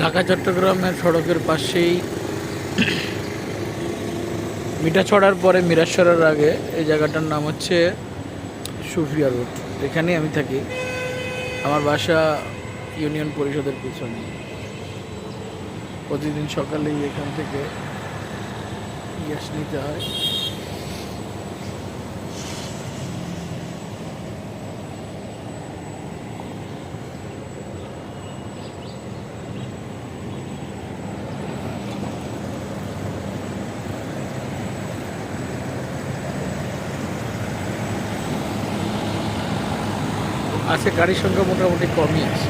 ঢাকা, চট্টগ্রামের সড়কের পাশেই মিঠা ছড়ার পরে মিরাশ্বরের আগে এই জায়গাটার নাম হচ্ছে সুফিয়া রোড। এখানেই আমি থাকি। আমার বাসা ইউনিয়ন পরিষদের পিছনে। প্রতিদিন সকালেই এখান থেকে গ্যাস নিতে হয়। আজকে গাড়ির সংখ্যা মোটামুটি কমই আছে।